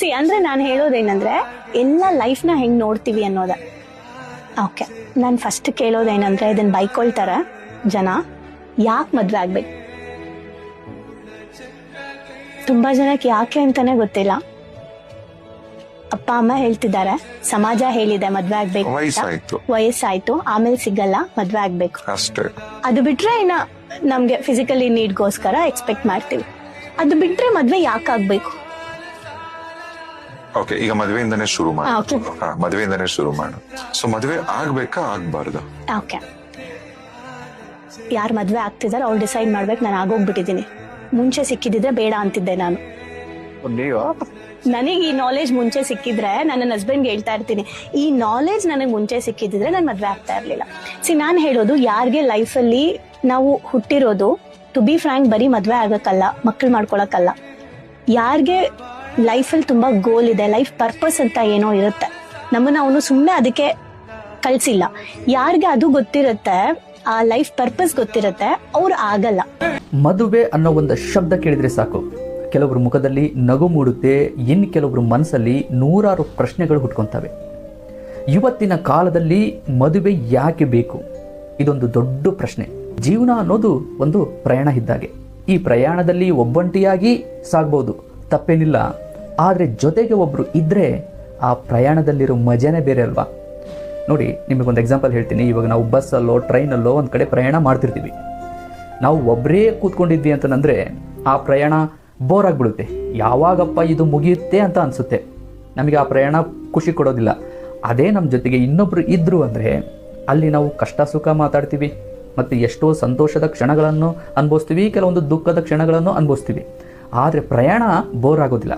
C ಅಂದ್ರೆ ನಾನು ಹೇಳೋದೇನಂದ್ರೆ ಎಲ್ಲ ಲೈಫ್ನ ಹೆಂಗೆ ನೋಡ್ತೀವಿ ಅನ್ನೋದ. ಓಕೆ ನಾನು ಫಸ್ಟ್ ಕೇಳೋದೇನಂದ್ರೆ ಇದನ್ನು ಬೈಕೊಳ್ತಾರೆ ಜನ. ಯಾಕೆ ಮದುವೆ ಆಗ್ಬೇಕು? ತುಂಬಾ ಜನಕ್ಕೆ ಯಾಕೆ ಅಂತಾನೆ ಗೊತ್ತಿಲ್ಲ. ಅಪ್ಪ ಅಮ್ಮ ಹೇಳ್ತಿದ್ದಾರೆ ಸಮಾಜ ಹೇಳಿದೆ ಮದ್ವೆ ಆಗ್ಬೇಕು. ವಯಸ್ಸಾಯ್ತು. ಆಮೇಲೆ ಸಿಗಲ್ಲ ಮದ್ವೆ ಆಗ್ಬೇಕು. ಅಷ್ಟೇ. ಅದು ಬಿಟ್ರೆ ಇನ್ನ ನಮ್ಗೆ ಫಿಸಿಕಲಿ ನೀಡ್ಗೋಸ್ಕರ ಎಕ್ಸ್ಪೆಕ್ಟ್ ಮಾಡ್ತೀವಿ. ಅದು ಬಿಟ್ರೆ ಮದ್ವೆ ಯಾಕೆ ಆಗ್ಬೇಕು? ಓಕೆ ಈಗ ಮದುವೆಯಿಂದನೇ ಶುರು ಮಾಡಿ. ಆ, okay. ಹಾ ಮದುವೆಯಿಂದನೇ ಶುರು ಮಾಡು. ಸೊ ಮದುವೆ ಆಗ್ಬೇಕಾ ಆಗ್ಬಾರ್ದು? ಓಕೆ ಯಾರು ಮದ್ವೆ ಆಗ್ತಿದಾರೆ ಅವ್ರು ಡಿಸೈಡ್ ಮಾಡ್ಬೇಕು ನಾನು ಆಗೋಗ್ಬಿಟ್ಟಿದ್ದೀನಿ. ಮುಂಚೆ ಸಿಕ್ಕಿದ್ರೆ ಬೇಡ ಅಂತಿದ್ದೆ ನಾನು. ನೀವು ನನಗೆ ಈ ನಾಲೆಜ್ ಮುಂಚೆ ಸಿಕ್ಕಿದ್ರೆ ನನ್ನ ಹಸ್ಬೆಂಡ್ಗೆ ಹೇಳ್ತಾ ಇರ್ತೀನಿ. ಈ ನಾಲೆಜ್ ನನಗೆ ಮುಂಚೆ ಸಿಕ್ಕಿದ್ರೆ ನಾನು ಮದ್ವೆ ಆಗ್ತಾ ಇರ್ಲಿಲ್ಲ. ಸಿ ನಾನು ಹೇಳೋದು ಯಾರಿಗೆ ಲೈಫಲ್ಲಿ ನಾವು ಹುಟ್ಟಿರೋದು ಟು ಬಿ ಫ್ರಾಂಕ್ ಬರೀ ಮದ್ವೆ ಆಗಕ್ಕಲ್ಲ ಮಕ್ಕಳು ಮಾಡ್ಕೊಳಕ್ಕಲ್ಲ. ಯಾರಿಗೆ ಲೈಫಲ್ಲಿ ತುಂಬಾ ಗೋಲ್ ಇದೆ. ಲೈಫ್ ಪರ್ಪಸ್ ಅಂತ ಏನೋ ಇರುತ್ತೆ. ನಮ್ಮನ್ನ ಅವನು ಸುಮ್ಮನೆ ಅದಕ್ಕೆ ಕಳ್ಸಿಲ್ಲ. ಯಾರಿಗೆ ಅದು ಗೊತ್ತಿರುತ್ತೆ, ಆ ಲೈಫ್ ಪರ್ಪಸ್ ಗೊತ್ತಿರುತ್ತೆ, ಅವ್ರು ಆಗಲ್ಲ. ಮದುವೆ ಅನ್ನೋ ಒಂದು ಶಬ್ದ ಕೇಳಿದ್ರೆ ಸಾಕು. ಕೆಲವೊಬ್ಬರು ಮುಖದಲ್ಲಿ ನಗು ಮೂಡುತ್ತೆ ಇನ್ನು ಕೆಲವರು ಮನಸ್ಸಲ್ಲಿ ನೂರಾರು ಪ್ರಶ್ನೆಗಳು ಹುಟ್ಕೊತವೆ. ಇವತ್ತಿನ ಕಾಲದಲ್ಲಿ ಮದುವೆ ಯಾಕೆ ಬೇಕು? ಇದೊಂದು ದೊಡ್ಡ ಪ್ರಶ್ನೆ. ಜೀವನ ಅನ್ನೋದು ಒಂದು ಪ್ರಯಾಣ ಇದ್ದಾಗೆ. ಈ ಪ್ರಯಾಣದಲ್ಲಿ ಒಬ್ಬಂಟಿಯಾಗಿ ಸಾಗ್ಬೋದು. ತಪ್ಪೇನಿಲ್ಲ. ಆದರೆ ಜೊತೆಗೆ ಒಬ್ಬರು ಇದ್ದರೆ ಆ ಪ್ರಯಾಣದಲ್ಲಿರೋ ಮಜಾನೇ ಬೇರೆ ಅಲ್ವಾ? ನೋಡಿ, ನಿಮಗೊಂದು ಎಕ್ಸಾಂಪಲ್ ಹೇಳ್ತೀನಿ. ಇವಾಗ ನಾವು ಬಸ್ಸಲ್ಲೋ ಟ್ರೈನಲ್ಲೋ ಒಂದು ಕಡೆ ಪ್ರಯಾಣ ಮಾಡ್ತಿರ್ತೀವಿ. ನಾವು ಒಬ್ಬರೇ ಕೂತ್ಕೊಂಡಿದ್ವಿ ಅಂತಂದರೆ ಆ ಪ್ರಯಾಣ ಬೋರ್ ಆಗಿಬಿಡುತ್ತೆ. ಯಾವಾಗಪ್ಪ ಇದು ಮುಗಿಯುತ್ತೆ ಅಂತ ಅನಿಸುತ್ತೆ. ನಮಗೆ ಆ ಪ್ರಯಾಣ ಖುಷಿ ಕೊಡೋದಿಲ್ಲ. ಅದೇ ನಮ್ಮ ಜೊತೆಗೆ ಇನ್ನೊಬ್ಬರು ಇದ್ದರು ಅಂದರೆ ಅಲ್ಲಿ ನಾವು ಕಷ್ಟ ಸುಖ ಮಾತಾಡ್ತೀವಿ. ಮತ್ತು ಎಷ್ಟೋ ಸಂತೋಷದ ಕ್ಷಣಗಳನ್ನು ಅನುಭವಿಸ್ತೀವಿ, ಕೆಲವೊಂದು ದುಃಖದ ಕ್ಷಣಗಳನ್ನು ಅನುಭವಿಸ್ತೀವಿ. ಆದರೆ ಪ್ರಯಾಣ ಬೋರ್ ಆಗೋದಿಲ್ಲ.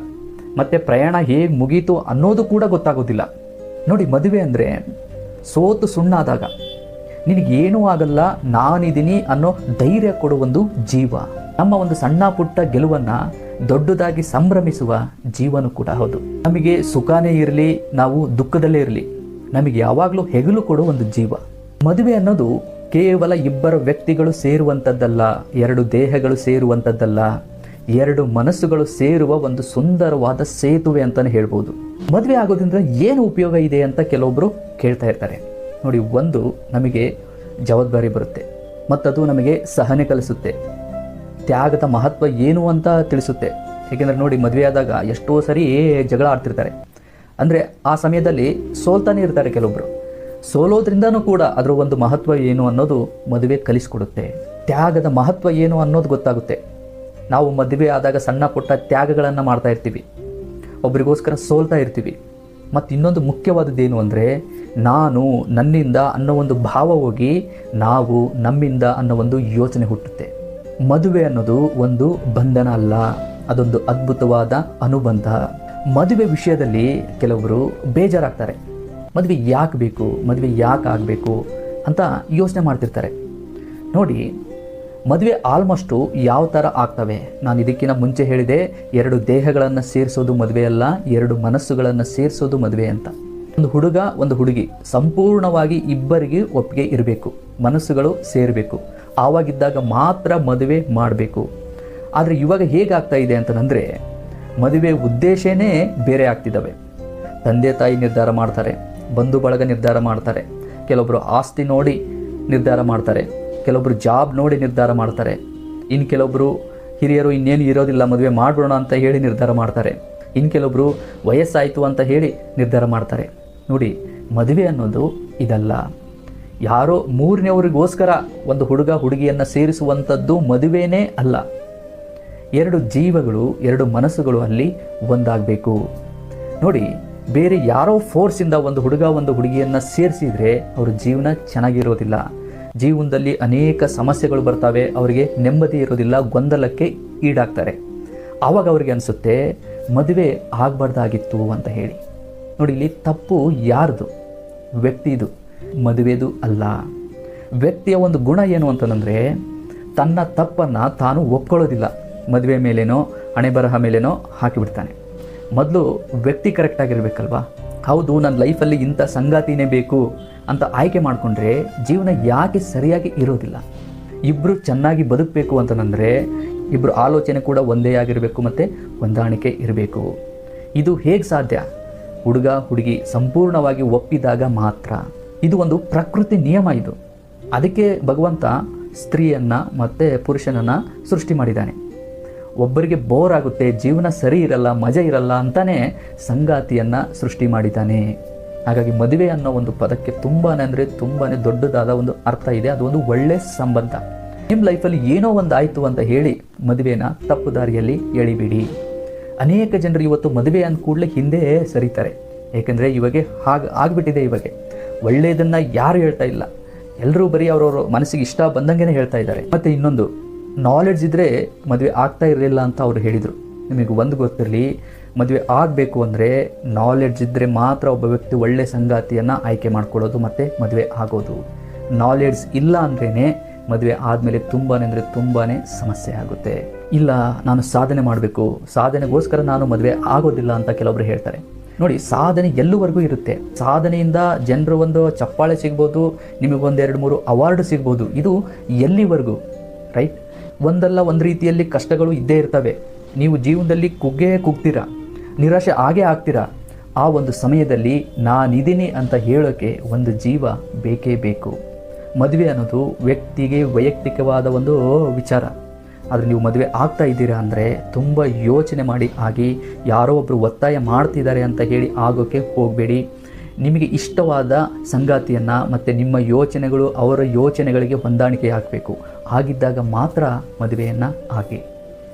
ಮತ್ತು ಪ್ರಯಾಣ ಹೇಗೆ ಮುಗೀತು ಅನ್ನೋದು ಕೂಡ ಗೊತ್ತಾಗೋದಿಲ್ಲ. ನೋಡಿ ಮದುವೆ ಅಂದರೆ ಸೋತು ಸುಣ್ಣಾದಾಗ, ನಿನಗೇನೂ ಆಗಲ್ಲ ನಾನಿದ್ದೀನಿ ಅನ್ನೋ ಧೈರ್ಯ ಕೊಡುವ ಒಂದು ಜೀವ. ನಮ್ಮ ಒಂದು ಸಣ್ಣ ಪುಟ್ಟ ಗೆಲುವನ್ನು ದೊಡ್ಡದಾಗಿ ಸಂಭ್ರಮಿಸುವ ಜೀವನ ಕೂಡ ಹೌದು. ನಮಗೆ ಸುಖಾನೇ ಇರಲಿ, ನಾವು ದುಃಖದಲ್ಲೇ ಇರಲಿ. ನಮಗೆ ಯಾವಾಗಲೂ ಹೆಗಲು ಕೊಡುವ ಒಂದು ಜೀವ. ಮದುವೆ ಅನ್ನೋದು ಕೇವಲ ಇಬ್ಬರು ವ್ಯಕ್ತಿಗಳು ಸೇರುವಂಥದ್ದಲ್ಲ ಎರಡು ದೇಹಗಳು ಸೇರುವಂಥದ್ದಲ್ಲ ಎರಡು ಮನಸ್ಸುಗಳು ಸೇರುವ ಒಂದು ಸುಂದರವಾದ ಸೇತುವೆ ಅಂತಾನೆ ಹೇಳ್ಬೋದು. ಮದುವೆ ಆಗೋದ್ರಿಂದ ಏನು ಉಪಯೋಗ ಇದೆ ಅಂತ ಕೆಲವೊಬ್ಬರು ಕೇಳ್ತಾ ಇರ್ತಾರೆ. ನೋಡಿ, ಒಂದು ನಮಗೆ ಜವಾಬ್ದಾರಿ ಬರುತ್ತೆ. ಮತ್ತದು ನಮಗೆ ಸಹನೆ ಕಲಿಸುತ್ತೆ. ತ್ಯಾಗದ ಮಹತ್ವ ಏನು ಅಂತ ತಿಳಿಸುತ್ತೆ. ಏಕೆಂದರೆ ನೋಡಿ, ಮದುವೆ ಆದಾಗ ಎಷ್ಟೋ ಸರಿ ಜಗಳ ಆಡ್ತಿರ್ತಾರೆ. ಅಂದರೆ ಆ ಸಮಯದಲ್ಲಿ ಸೋಲ್ತಾನೆ ಇರ್ತಾರೆ ಕೆಲವೊಬ್ಬರು ಸೋಲೋದ್ರಿಂದನೂ ಕೂಡ ಅದರ ಒಂದು ಮಹತ್ವ ಏನು ಅನ್ನೋದು ಮದುವೆ ಕಲಿಸ್ಕೊಡುತ್ತೆ. ತ್ಯಾಗದ ಮಹತ್ವ ಏನು ಅನ್ನೋದು ಗೊತ್ತಾಗುತ್ತೆ. ನಾವು ಮದುವೆ ಆದಾಗ ಸಣ್ಣ ಪುಟ್ಟ ತ್ಯಾಗಗಳನ್ನು ಮಾಡ್ತಾ ಇರ್ತೀವಿ. ಒಬ್ರಿಗೋಸ್ಕರ ಸೋಲ್ತಾ ಇರ್ತೀವಿ. ಮತ್ತು ಇನ್ನೊಂದು ಮುಖ್ಯವಾದದ್ದೇನು ಅಂದರೆ, ನಾನು ನನ್ನಿಂದ ಅನ್ನೋ ಒಂದು ಭಾವ ಹೋಗಿ ನಾವು ನಮ್ಮಿಂದ ಅನ್ನೋ ಒಂದು ಯೋಚನೆ ಹುಟ್ಟುತ್ತೆ. ಮದುವೆ ಅನ್ನೋದು ಒಂದು ಬಂಧನ ಅಲ್ಲ, ಅದೊಂದು ಅದ್ಭುತವಾದ ಅನುಬಂಧ. ಮದುವೆ ವಿಷಯದಲ್ಲಿ ಕೆಲವರು ಬೇಜಾರಾಗ್ತಾರೆ. ಮದುವೆ ಯಾಕೆ ಬೇಕು, ಮದುವೆ ಯಾಕೆ ಆಗಬೇಕು ಅಂತ ಯೋಚನೆ ಮಾಡ್ತಿರ್ತಾರೆ. ನೋಡಿ ಮದುವೆ ಆಲ್ಮೋಸ್ಟು ಯಾವ ಥರ ಆಗ್ತವೆ? ನಾನು ಇದಕ್ಕಿಂತ ಮುಂಚೆ ಹೇಳಿದೆ, ಎರಡು ದೇಹಗಳನ್ನು ಸೇರಿಸೋದು ಮದುವೆ ಅಲ್ಲ, ಎರಡು ಮನಸ್ಸುಗಳನ್ನು ಸೇರಿಸೋದು ಮದುವೆ ಅಂತ. ಒಂದು ಹುಡುಗ, ಒಂದು ಹುಡುಗಿ, ಸಂಪೂರ್ಣವಾಗಿ ಇಬ್ಬರಿಗೆ ಒಪ್ಪಿಗೆ ಇರಬೇಕು, ಮನಸ್ಸುಗಳು ಸೇರಬೇಕು. ಆವಾಗಿದ್ದಾಗ ಮಾತ್ರ ಮದುವೆ ಮಾಡಬೇಕು. ಆದರೆ ಇವಾಗ ಹೇಗಾಗ್ತಾ ಇದೆ ಅಂತಂದರೆ, ಮದುವೆ ಉದ್ದೇಶನೇ ಬೇರೆ ಆಗ್ತಿದ್ದಾವೆ ತಂದೆ ತಾಯಿ ನಿರ್ಧಾರ ಮಾಡ್ತಾರೆ, ಬಂಧು ಬಳಗ ನಿರ್ಧಾರ ಮಾಡ್ತಾರೆ ಕೆಲವೊಬ್ಬರು ಆಸ್ತಿ ನೋಡಿ ನಿರ್ಧಾರ ಮಾಡ್ತಾರೆ. ಕೆಲವೊಬ್ಬರು ಜಾಬ್ ನೋಡಿ ನಿರ್ಧಾರ ಮಾಡ್ತಾರೆ. ಇನ್ನು ಕೆಲವೊಬ್ಬರು ಹಿರಿಯರು ಇನ್ನೇನು ಇರೋದಿಲ್ಲ, ಮದುವೆ ಮಾಡಿಬಿಡೋಣ ಅಂತ ಹೇಳಿ ನಿರ್ಧಾರ ಮಾಡ್ತಾರೆ. ಇನ್ನು ಕೆಲವೊಬ್ಬರು ವಯಸ್ಸಾಯಿತು ಅಂತ ಹೇಳಿ ನಿರ್ಧಾರ ಮಾಡ್ತಾರೆ. ನೋಡಿ, ಮದುವೆ ಅನ್ನೋದು ಇದಲ್ಲ. ಯಾರೋ ಮೂರನೇವರಿಗೋಸ್ಕರ ಒಂದು ಹುಡುಗ, ಹುಡುಗಿಯನ್ನು ಸೇರಿಸುವಂಥದ್ದು ಮದುವೆನೇ ಅಲ್ಲ. ಎರಡು ಜೀವಗಳು, ಎರಡು ಮನಸ್ಸುಗಳು ಅಲ್ಲಿ ಒಂದಾಗಬೇಕು. ನೋಡಿ, ಬೇರೆ ಯಾರೋ ಫೋರ್ಸಿಂದ ಒಂದು ಹುಡುಗ, ಒಂದು ಹುಡುಗಿಯನ್ನು ಸೇರಿಸಿದರೆ ಅವ್ರ ಜೀವನ ಚೆನ್ನಾಗಿರೋದಿಲ್ಲ. ಜೀವನದಲ್ಲಿ ಅನೇಕ ಸಮಸ್ಯೆಗಳು ಬರ್ತವೆ, ಅವರಿಗೆ ನೆಮ್ಮದಿ ಇರೋದಿಲ್ಲ, ಗೊಂದಲಕ್ಕೆ ಈಡಾಗ್ತಾರೆ. ಆವಾಗ ಅವ್ರಿಗೆ ಅನಿಸುತ್ತೆ, ಮದುವೆ ಆಗಬಾರ್ದಾಗಿತ್ತು ಅಂತ ಹೇಳಿ. ನೋಡಿ, ಇಲ್ಲಿ ತಪ್ಪು ಯಾರ್ದು? ವ್ಯಕ್ತಿದು. ಮದುವೆದು ಅಲ್ಲ. ವ್ಯಕ್ತಿಯ ಒಂದು ಗುಣ ಏನು ಅಂತಂದರೆ, ತನ್ನ ತಪ್ಪನ್ನು ತಾನು ಒಪ್ಕೊಳ್ಳೋದಿಲ್ಲ. ಮದುವೆ ಮೇಲೇನೋ ಹಣೆ ಬರಹ ಮೇಲೇನೋ ಹಾಕಿಬಿಡ್ತಾನೆ. ಮೊದಲು ವ್ಯಕ್ತಿ ಕರೆಕ್ಟಾಗಿರ್ಬೇಕಲ್ವಾ ಹೌದು, ನನ್ನ ಲೈಫಲ್ಲಿ ಇಂಥ ಸಂಗಾತಿನೇ ಬೇಕು ಅಂತ ಆಯ್ಕೆ ಮಾಡಿಕೊಂಡ್ರೆ ಜೀವನ ಯಾಕೆ ಸರಿಯಾಗಿ ಇರೋದಿಲ್ಲ? ಇಬ್ಬರು ಚೆನ್ನಾಗಿ ಬದುಕಬೇಕು ಅಂತಂದರೆ ಇಬ್ಬರು ಆಲೋಚನೆ ಕೂಡ ಒಂದೇ ಆಗಿರಬೇಕು ಮತ್ತು ಹೊಂದಾಣಿಕೆ ಇರಬೇಕು. ಇದು ಹೇಗೆ ಸಾಧ್ಯ? ಹುಡುಗ, ಹುಡುಗಿ ಸಂಪೂರ್ಣವಾಗಿ ಒಪ್ಪಿದಾಗ ಮಾತ್ರ. ಇದು ಒಂದು ಪ್ರಕೃತಿ ನಿಯಮ ಇದು. ಅದಕ್ಕೆ ಭಗವಂತ ಸ್ತ್ರೀಯನ್ನು ಮತ್ತು ಪುರುಷನನ್ನು ಸೃಷ್ಟಿ ಮಾಡಿದ್ದಾನೆ. ಒಬ್ಬರಿಗೆ ಬೋರ್ ಆಗುತ್ತೆ, ಜೀವನ ಸರಿ ಇರಲ್ಲ, ಮಜಾ ಇರಲ್ಲ ಅಂತಾನೆ ಸಂಗಾತಿಯನ್ನು ಸೃಷ್ಟಿ ಮಾಡಿದ್ದಾನೆ. ಹಾಗಾಗಿ ಮದುವೆ ಅನ್ನೋ ಒಂದು ಪದಕ್ಕೆ ತುಂಬಾ ಅಂದರೆ ತುಂಬಾ ದೊಡ್ಡದಾದ ಒಂದು ಅರ್ಥ ಇದೆ, ಅದು ಒಂದು ಒಳ್ಳೆ ಸಂಬಂಧ. ನಿಮ್ಮ ಲೈಫಲ್ಲಿ ಏನೋ ಒಂದು ಆಯಿತು ಅಂತ ಹೇಳಿ ಮದುವೆನ ತಪ್ಪು ದಾರಿಯಲ್ಲಿ ಎಳಿಬಿಡಿ. ಅನೇಕ ಜನರು ಇವತ್ತು ಮದುವೆ ಅಂದ ಕೂಡಲೇ ಹಿಂದೆ ಸರಿತಾರೆ. ಏಕೆಂದರೆ ಇವಾಗ ಹಾಗೆ ಆಗಿಬಿಟ್ಟಿದೆ ಇವಾಗ. ಒಳ್ಳೆಯದನ್ನು ಯಾರು ಹೇಳ್ತಾ ಇಲ್ಲ. ಎಲ್ಲರೂ ಬರೀ ಅವ್ರವ್ರ ಮನಸ್ಸಿಗೆ ಇಷ್ಟ ಬಂದಂಗೆ ಹೇಳ್ತಾ ಇದ್ದಾರೆ. ಮತ್ತು ಇನ್ನೊಂದು ನಾಲೆಡ್ಜ್ ಇದ್ದರೆ ಮದುವೆ ಆಗ್ತಾ ಇರಲಿಲ್ಲ ಅಂತ ಅವರು ಹೇಳಿದರು. ನಿಮಗೆ ಒಂದು ಗೊತ್ತಿರಲಿ, ಮದುವೆ ಆಗಬೇಕು ಅಂದರೆ ನಾಲೆಡ್ಜ್ ಇದ್ದರೆ ಮಾತ್ರ ಒಬ್ಬ ವ್ಯಕ್ತಿ ಒಳ್ಳೆ ಸಂಗಾತಿಯನ್ನು ಆಯ್ಕೆ ಮಾಡ್ಕೊಳ್ಳೋದು ಮತ್ತು ಮದುವೆ ಆಗೋದು. ನಾಲೆಡ್ಜ್ ಇಲ್ಲ ಅಂದ್ರೇ ಮದುವೆ ಆದಮೇಲೆ ತುಂಬಾ ಅಂದರೆ ತುಂಬಾ ಸಮಸ್ಯೆ ಆಗುತ್ತೆ. ಇಲ್ಲ, ನಾನು ಸಾಧನೆ ಮಾಡಬೇಕು. ಸಾಧನೆಗೋಸ್ಕರ ನಾನು ಮದುವೆ ಆಗೋದಿಲ್ಲ ಅಂತ ಕೆಲವೊಬ್ರು ಹೇಳ್ತಾರೆ. ನೋಡಿ, ಸಾಧನೆ ಎಲ್ಲುವರೆಗೂ ಇರುತ್ತೆ? ಸಾಧನೆಯಿಂದ ಜನರು ಒಂದು ಚಪ್ಪಾಳೆ ಸಿಗ್ಬೋದು ನಿಮಗೊಂದು ಎರಡು ಮೂರು ಅವಾರ್ಡ್ ಸಿಗ್ಬೋದು. ಇದು ಎಲ್ಲಿವರೆಗೂ? ರೈಟ್ ಒಂದಲ್ಲ ಒಂದು ರೀತಿಯಲ್ಲಿ ಕಷ್ಟಗಳು ಇದ್ದೇ ಇರ್ತವೆ. ನೀವು ಜೀವನದಲ್ಲಿ ಕುಗ್ಗೇ ಕುಗ್ತೀರ, ನಿರಾಶೆ ಆಗೇ ಆಗ್ತೀರಾ. ಆ ಒಂದು ಸಮಯದಲ್ಲಿ ನಾನಿದ್ದೀನಿ ಅಂತ ಹೇಳೋಕ್ಕೆ ಒಂದು ಜೀವ ಬೇಕೇ ಬೇಕು. ಮದುವೆ ಅನ್ನೋದು ವ್ಯಕ್ತಿಗೆ ವೈಯಕ್ತಿಕವಾದ ಒಂದು ವಿಚಾರ. ಆದರೆ ನೀವು ಮದುವೆ ಆಗ್ತಾ ಇದ್ದೀರಾ ಅಂದರೆ ತುಂಬ ಯೋಚನೆ ಮಾಡಿ ಆಗಿ ಯಾರೋ ಒಬ್ಬರು ಒತ್ತಾಯ ಮಾಡ್ತಿದ್ದಾರೆ ಅಂತ ಹೇಳಿ ಆಗೋಕ್ಕೆ ಹೋಗಬೇಡಿ. ನಿಮಗೆ ಇಷ್ಟವಾದ ಸಂಗಾತಿಯನ್ನು ಮತ್ತು ನಿಮ್ಮ ಯೋಚನೆಗಳು ಅವರ ಯೋಚನೆಗಳಿಗೆ ಹೊಂದಾಣಿಕೆ ಆಗಬೇಕು. ಹಾಗಿದ್ದಾಗ ಮಾತ್ರ ಮದುವೆಯನ್ನು ಆಗಿ